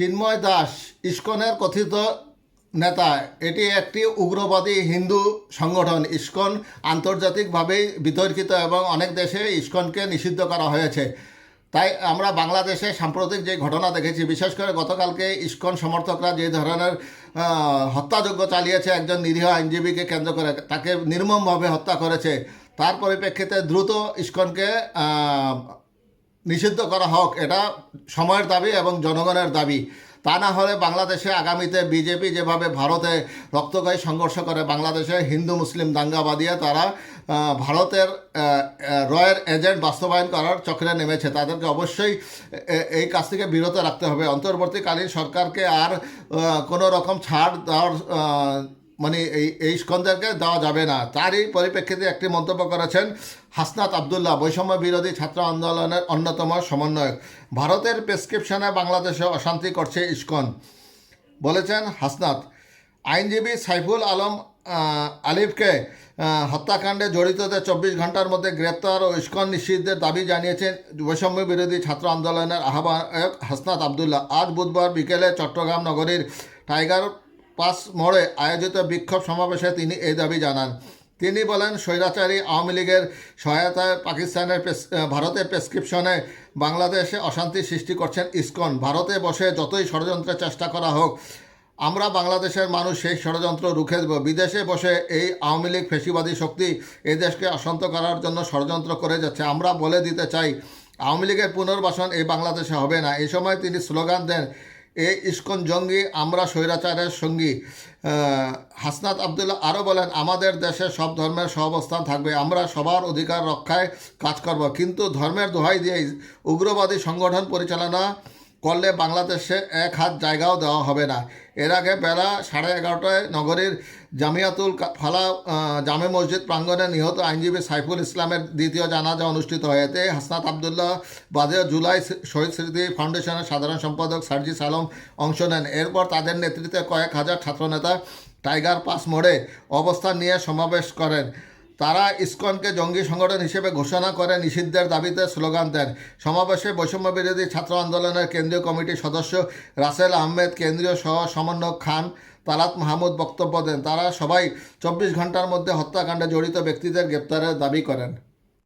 চিন্ময় দাস ইস্কনের কথিত নেতা। এটি একটি উগ্রবাদী হিন্দু সংগঠন। ইস্কন আন্তর্জাতিকভাবে বিতর্কিত এবং অনেক দেশে ইস্কনকে নিষিদ্ধ করা হয়েছে। তাই আমরা বাংলাদেশে সাম্প্রতিক যে ঘটনা দেখেছি, বিশেষ করে গতকালকে ইস্কন সমর্থকরা যে ধরনের হত্যাযজ্ঞ চালিয়েছে একজন নিরীহ আইনজীবীকে কেন্দ্র করে, তাকে নির্মমভাবে হত্যা করেছে। তার পরিপ্রেক্ষিতে দ্রুত ইস্কনকে নিষিদ্ধ করা হোক, এটা সময়ের দাবি এবং জনগণের দাবি। তা না হলে বাংলাদেশে আগামীতে বিজেপি যেভাবে ভারতে রক্তগায়ী সংঘর্ষ করে, বাংলাদেশে হিন্দু, মুসলিম দাঙ্গা বাদিয়ে তারা ভারতের রয়ের এজেন্ট বাস্তবায়ন করার চক্রে নেমেছে। তাদেরকে অবশ্যই এই কাজ থেকে বিরত রাখতে হবে। অন্তর্বর্তীকালীন সরকারকে আর কোনো রকম ছাড় দেওয়ার মানে এই এই স্কন্দেরকে দেওয়া যাবে না। তারই পরিপ্রেক্ষিতে একটি মন্তব্য করেছেন হাসনাত আবদুল্লাহ, বৈষম্য বিরোধী ছাত্র আন্দোলনের অন্যতম সমন্বয়ক। ভারতের প্রেসক্রিপশনে বাংলাদেশে অশান্তি করছে ইস্কন। বলেছেন হাসনাত, আইনজীবী সাইফুল আলম আলিফকে হত্যাকাণ্ডে জড়িতদের চব্বিশ ঘণ্টার মধ্যে গ্রেপ্তার ও ইস্কন নিষিদ্ধের দাবি জানিয়েছেন বৈষম্য বিরোধী ছাত্র আন্দোলনের আহ্বায়ক হাসনাত আবদুল্লাহ। আজ বুধবার বিকেলে চট্টগ্রাম নগরীর টাইগার পাস মোড়ে আয়োজিত বিক্ষোভ সমাবেশে তিনি এই দাবি জানান। তিনি বলেন, স্বৈরাচারী আওয়ামী লীগের সহায়তায় পাকিস্তানের ভারতের প্রেসক্রিপশনে বাংলাদেশে অশান্তি সৃষ্টি করছেন ইসকন। ভারতে বসে যতই ষড়যন্ত্রের চেষ্টা করা হোক, আমরা বাংলাদেশের মানুষ সেই ষড়যন্ত্র রুখে দেব। বিদেশে বসে এই আওয়ামী লীগ ফেসিবাদী শক্তি এই দেশকে অশান্ত করার জন্য ষড়যন্ত্র করে যাচ্ছে। আমরা বলে দিতে চাই, আওয়ামী লীগের পুনর্বাসন এই বাংলাদেশে হবে না। এই সময় তিনি স্লোগান দেন এ ইস্কন জঙ্গি, আমরা স্বৈরাচারের সঙ্গী। হাসনাত আবদুল্লাহ আরও বলেন, আমাদের দেশে সব ধর্মের সহাবস্থান থাকবে, আমরা সবার অধিকার রক্ষায় কাজ করব। কিন্তু ধর্মের দোহাই দিয়ে উগ্রবাদী সংগঠন পরিচালনা করলে বাংলাদেশে এক হাত জায়গাও দেওয়া হবে না। এর আগে বেলা সাড়ে এগারোটায় নগরীর জামিয়াতুল ফালা জামে মসজিদ প্রাঙ্গণে নিহত আইনজীবী সাইফুল ইসলামের দ্বিতীয় জানাজা অনুষ্ঠিত হয়। এতে হাসনাত আবদুল্লাহ বাদে জুলাই শহীদ স্মৃতি ফাউন্ডেশনের সাধারণ সম্পাদক সার্জিস আলম অংশ নেন। এরপর তাদের নেতৃত্বে কয়েক হাজার ছাত্রনেতা টাইগার পাস মোড়ে অবস্থান নিয়ে সমাবেশ করেন। তারা ইসকনকে জঙ্গি সংগঠন হিসেবে ঘোষণা করে নিষিদ্ধের দাবিতে স্লোগান দেন। সমাবেশে বৈষম্য বিরোধী ছাত্র আন্দোলনের কেন্দ্রীয় কমিটির সদস্য রাসেল আহমেদ, কেন্দ্রীয় সহ সমন্বয়ক খান তালাত মাহমুদ বক্তব্য দেন। তারা সবাই চব্বিশ ঘণ্টার মধ্যে হত্যাকাণ্ডে জড়িত ব্যক্তিদের গ্রেপ্তারের দাবি করেন।